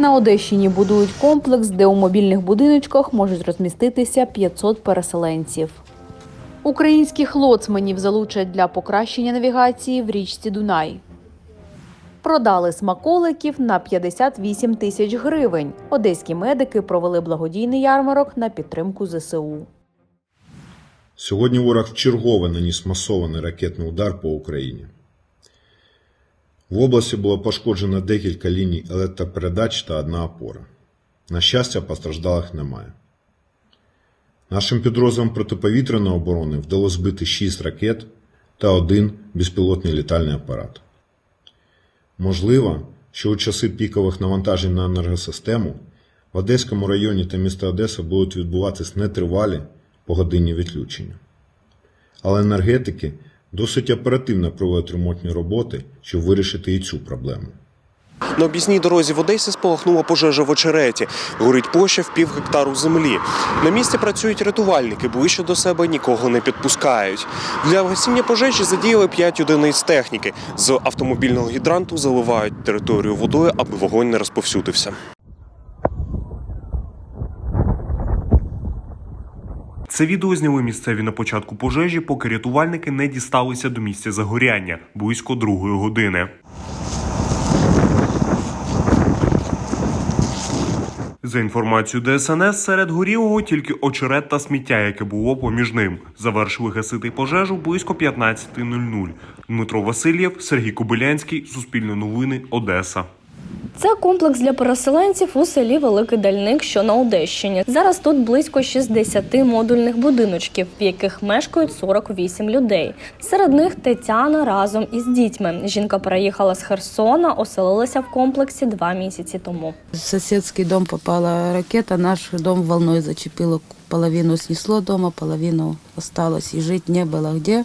На Одещині будують комплекс, де у мобільних будиночках можуть розміститися 500 переселенців. Українських лоцманів залучать для покращення навігації в річці Дунай. Продали смаколиків на 58 тисяч гривень. Одеські медики провели благодійний ярмарок на підтримку ЗСУ. Сьогодні ворог вчергове наніс масований ракетний удар по Україні. В області було пошкоджено декілька ліній електропередач та одна опора. На щастя, постраждалих немає. Нашим підрозділам протиповітряної оборони вдалося збити 6 ракет та один безпілотний літальний апарат. Можливо, що у часи пікових навантажень на енергосистему в Одеському районі та місті Одеса будуть відбуватись нетривалі погодинні відключення. Але енергетики досить оперативно проводять ремонтні роботи, щоб вирішити і цю проблему. На об'їзній дорозі в Одесі спалахнула пожежа в очереті. Горить площа в пів гектару землі. На місці працюють рятувальники, ближче до себе нікого не підпускають. Для гасіння пожежі задіяли 5 одиниць техніки. З автомобільного гідранту заливають територію водою, аби вогонь не розповсюдився. Це відео зняли місцеві на початку пожежі, поки рятувальники не дісталися до місця загоряння близько другої години. За інформацією ДСНС, серед горілого тільки очерет та сміття, яке було поміж ним. Завершили гасити пожежу близько 15.00. Дмитро Васильєв, Сергій Кобилянський, Суспільне новини, Одеса. Це комплекс для переселенців у селі Великий Дальник, що на Одещині. Зараз тут близько 60 модульних будиночків, в яких мешкають 48 людей. Серед них Тетяна разом із дітьми. Жінка переїхала з Херсона, оселилася в комплексі два місяці тому. В соседский дом попала ракета, наш дом волной зачепило. Половину снесло дома, половину осталось. И жить не было где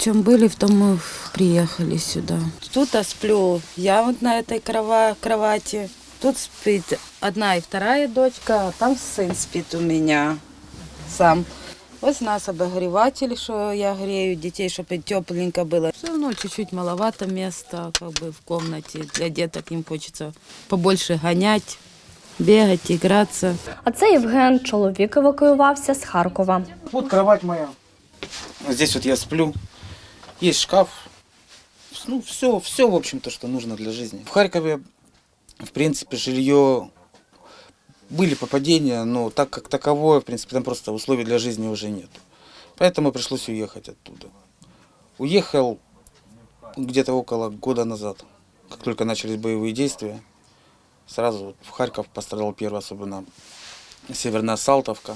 В чем были, в том мы приехали сюда. Тут я сплю я вот на этой крова- кровати. Тут спит одна и вторая дочка, а там сын спит у меня сам. Ось у нас обогреватель, что я грею детей, чтобы тепленько было. Все равно чуть-чуть маловато места как бы в комнате. Для деток им хочется побольше гонять, бегать, играться. А це Євген, чоловік евакуювався з Харкова. Вот кровать моя. Здесь вот я сплю. Есть шкаф. Ну, все, все, в общем-то, что нужно для жизни. В Харькове, в принципе, жилье были попадения, но так как таковое, в принципе, там просто условий для жизни уже нет. Поэтому пришлось уехать оттуда. Уехал где-то около года назад, как только начались боевые действия. Сразу в Харьков пострадал первый, особенно Северная Салтовка.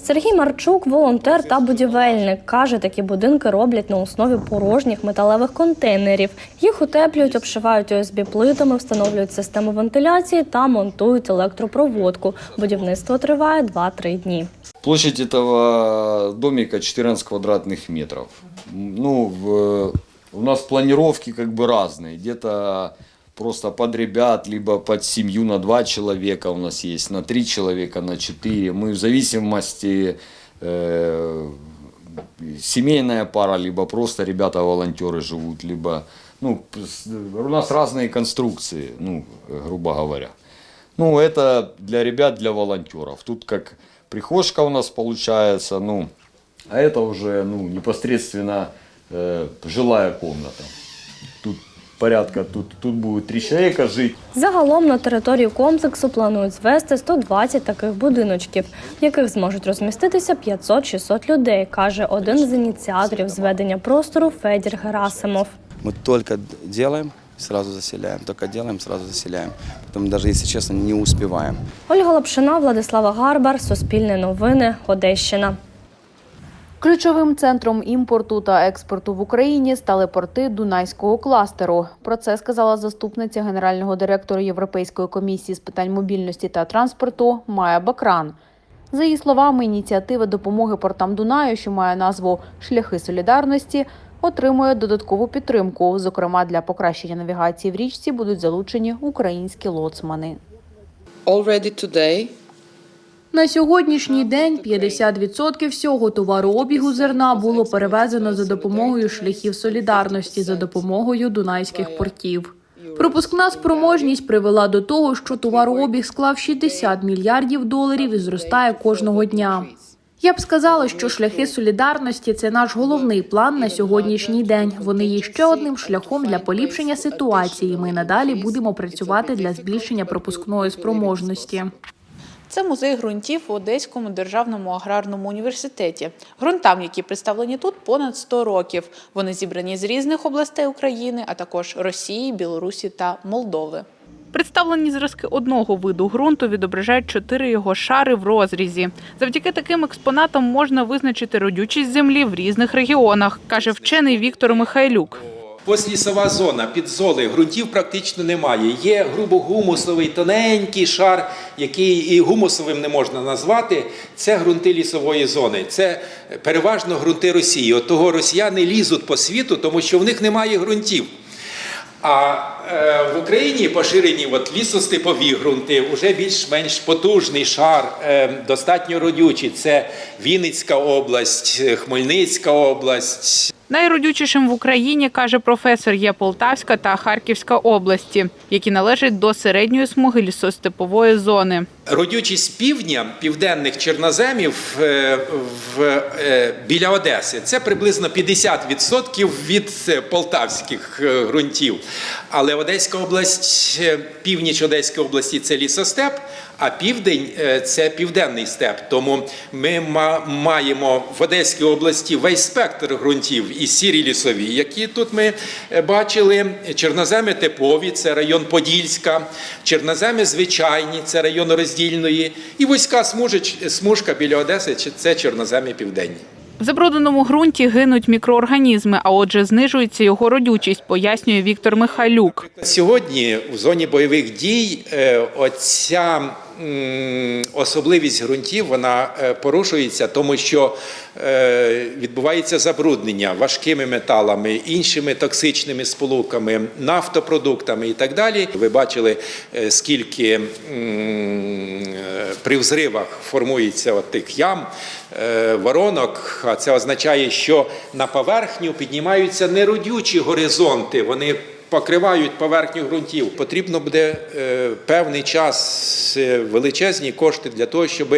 Сергій Марчук, волонтер та будівельник, каже, такі будинки роблять на основі порожніх металевих контейнерів. Їх утеплюють, обшивають ОСБ плитами, встановлюють систему вентиляції та монтують електропроводку. Будівництво триває 2-3 дні. Площадь этого домика 14 квадратных метров. Ну, в- у нас планировки как бы разные. Где-то просто под ребят, либо под семью на два человека у нас есть, на три человека, на четыре. Мы в зависимости э, семейная пара, либо просто ребята-волонтеры живут, либо ну, с- у нас разные конструкции, ну, грубо говоря. Ну, это для ребят, для волонтеров. Тут как прихожка у нас получается, ну, а это уже, ну, непосредственно э, жилая комната. Тут порядка, тут, тут будет три человека жить. Загалом на території комплексу планують звести 120 таких будиночків, в яких зможуть розміститися 500-600 людей, каже один з ініціаторів зведення простору Федір Герасимов. Мы только делаем, сразу заселяем, только делаем, сразу заселяем. Потом даже, если честно, не успеваем. Ольга Лапшина, Владислава Гарбар, Суспільне новини, Одещина. Ключовим центром імпорту та експорту в Україні стали порти Дунайського кластеру. Про це сказала заступниця генерального директора Європейської комісії з питань мобільності та транспорту Майя Бакран. За її словами, ініціатива допомоги портам Дунаю, що має назву Шляхи солідарності, отримує додаткову підтримку. Зокрема, для покращення навігації в річці будуть залучені українські лоцмани. already today На сьогоднішній день 50% всього товарообігу зерна було перевезено за допомогою шляхів солідарності за допомогою дунайських портів. Пропускна спроможність привела до того, що товарообіг склав 60 мільярдів доларів і зростає кожного дня. Я б сказала, що шляхи солідарності це наш головний план на сьогоднішній день. Вони є ще одним шляхом для поліпшення ситуації. Ми надалі будемо працювати для збільшення пропускної спроможності. Це музей ґрунтів в Одеському державному аграрному університеті. Ґрунтам, які представлені тут, понад 100 років. Вони зібрані з різних областей України, а також Росії, Білорусі та Молдови. Представлені зразки одного виду ґрунту відображають чотири його шари в розрізі. Завдяки таким експонатам можна визначити родючість землі в різних регіонах, каже вчений Віктор Михайлюк. Послісова зона, підзоли, ґрунтів практично немає. Є грубогумусовий тоненький шар, який і гумусовим не можна назвати. Це ґрунти лісової зони. Це переважно ґрунти Росії. От того росіяни лізуть по світу, тому що в них немає ґрунтів. А е, в Україні поширені от лісостепові ґрунти, вже більш-менш потужний шар, е, достатньо родючий. Це Вінницька область, Хмельницька область, Найродючішим в Україні, каже професор, є Полтавська та Харківська області, які належать до середньої смуги лісостепової зони. Родючість півдня, південних чорноземів е, в, е, біля Одеси це приблизно 50% від е, полтавських ґрунтів. Але Одеська область, північ Одеської області це лісостеп, а південь це південний степ. Тому ми маємо в Одеській області весь спектр ґрунтів і сірі лісові, які тут ми бачили. Чорноземи типові, це район Подільська, чорноземи звичайні, це район роздільної, і вузька смужка біля Одеси чи- це чорноземі південні. В забрудненому ґрунті гинуть мікроорганізми, а отже, знижується його родючість, пояснює Віктор Михайлюк. Сьогодні в зоні бойових дій е, оця особливість ґрунтів вона е, порушується, тому що е, відбувається забруднення важкими металами, іншими токсичними сполуками, нафтопродуктами і так далі. Ви бачили, е, скільки при взривах формується тих ям, воронок. А це означає, що на поверхню піднімаються неродючі горизонти. Вони покривають поверхню ґрунтів. Потрібно буде е, певний час, е, величезні кошти для того, щоб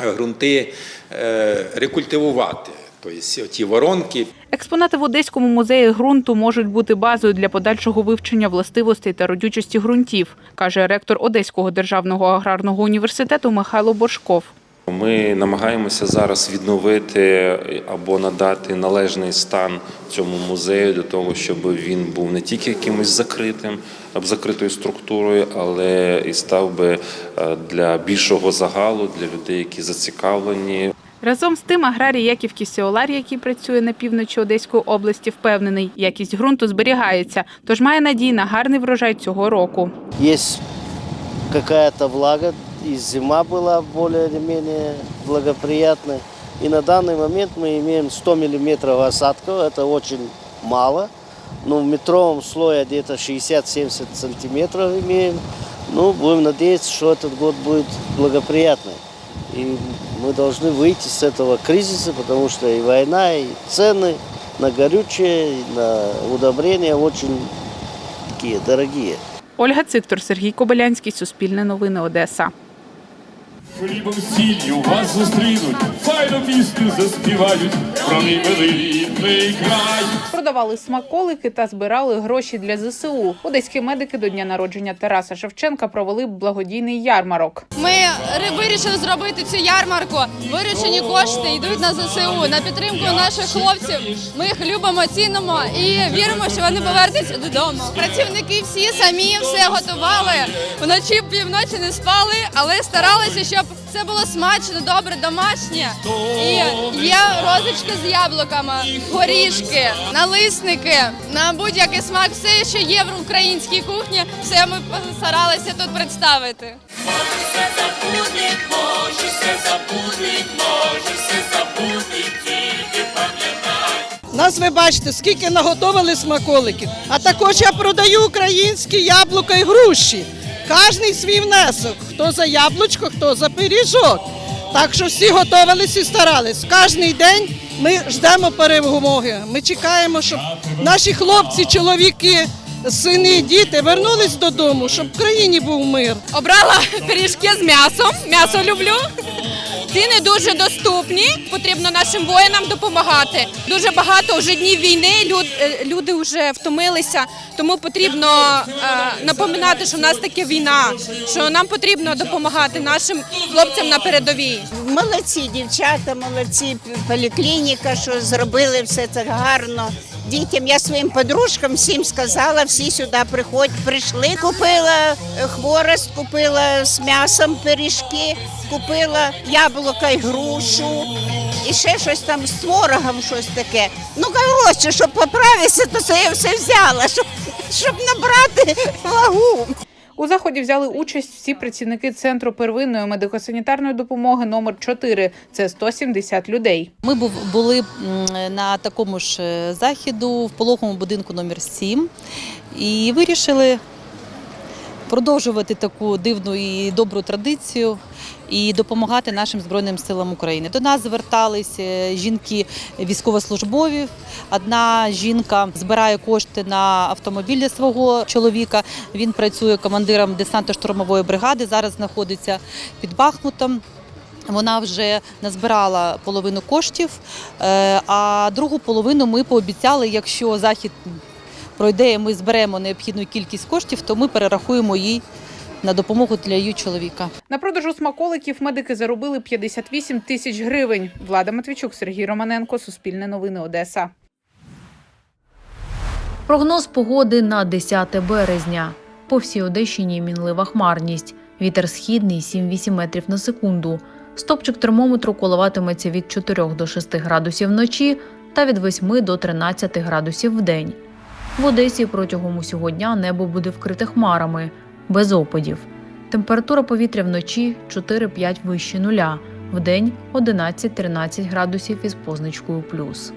ґрунти е, рекультивувати. Тобто ті воронки, Експонати в Одеському музеї ґрунту можуть бути базою для подальшого вивчення властивостей та родючості ґрунтів, каже ректор Одеського державного аграрного університету Михайло Боршков. Ми намагаємося зараз відновити або надати належний стан цьому музею для того, щоб він був не тільки якимось закритим, або закритою структурою, але і став би е, для більшого загалу, для людей, які зацікавлені Разом з тим, аграрій Яків Кісіолар, який працює на півночі Одеської області, впевнений, якість ґрунту зберігається, тож має надії на гарний врожай цього року. Есть какая-то влага, и зима была более-менее благоприятная. И на данный момент мы имеем 100 миллиметров осадков, это очень мало. Ну, в метровом слое где-то 60-70 сантиметров имеем. Ну, будем надеяться, что этот год будет благоприятный. И мы должны выйти с этого кризиса, потому что и война, и цены на горючее, и на удобрения очень такие дорогие. Ольга Циктор, Сергій Кобилянський, Суспільне новини, Одеса. Хлібом сіллю вас зустрінуть, файну пісню заспівають про мій великий край. Продавали смаколики та збирали гроші для ЗСУ. Одеські медики до дня народження Тараса Шевченка провели благодійний ярмарок. Ми вирішили зробити цю ярмарку. Виручені кошти йдуть на ЗСУ на підтримку наших хлопців. Ми їх любимо, цінимо і віримо, що вони повернуться додому. Працівники всі самі все готували. Вночі півночі не спали, але старалися, щоб це було смачно, добре, домашнє. І є розочки з яблуками, горішки, налисники на будь-який смак. Все, що є в українській кухні, все ми старалися тут представити. Нас ви бачите, скільки наготовили смаколиків. А також я продаю українські яблука і груші. Кожний свій внесок. Хто за яблучко, хто за пиріжок. Так що всі готувалися і старались. Кожний день ми ждемо перемоги. Ми чекаємо, щоб наші хлопці, чоловіки, сини, діти вернулись додому, щоб в країні був мир. Обрала пиріжки з м'ясом. М'ясо люблю. Ціни дуже доступні. Потрібно нашим воїнам допомагати. Дуже багато вже днів війни. люд- е, Люди вже втомилися. Тому потрібно е, напоминати, що в нас таке війна, що нам потрібно допомагати нашим хлопцям на передовій. Молодці, дівчата, молодці, поліклініка, що зробили все це гарно. Дітям я своїм подружкам всім сказала, всі сюди приходять, прийшли. Купила е, хворост, купила з м'ясом пиріжки, купила яблука і грушу, і ще щось там з творогом, щось таке. Ну, коротше, щоб поправитися, то це я все взяла, щоб, щоб набрати вагу. У заході взяли участь всі працівники центру первинної медико-санітарної допомоги номер 4 Це 170 людей. Ми були на такому ж е, західу в пологовому будинку номер 7 і вирішили продовжувати таку дивну і добру традицію і допомагати нашим Збройним силам України. До нас зверталися жінки військовослужбові. Одна жінка збирає кошти на автомобіль для свого чоловіка. Він працює командиром десантно-штурмової бригади. Зараз знаходиться під Бахмутом. Вона вже назбирала половину коштів, е, а другу половину ми пообіцяли, якщо захід пройде, і ми зберемо необхідну кількість коштів, то ми перерахуємо їй на допомогу для її чоловіка. На продажу смаколиків медики заробили 58 тисяч гривень. Влада Матвійчук, Сергій Романенко, Суспільне новини Одеса. Прогноз погоди на 10 березня. По всій Одещині мінлива хмарність. Вітер східний 7-8 метрів на секунду. Стопчик термометру коливатиметься від 4 до 6 градусів вночі та від 8 до 13 градусів вдень. В Одесі протягом усього дня небо буде вкрите хмарами, без опадів. Температура повітря вночі 4-5 вище нуля, вдень 11-13 градусів із позначкою плюс.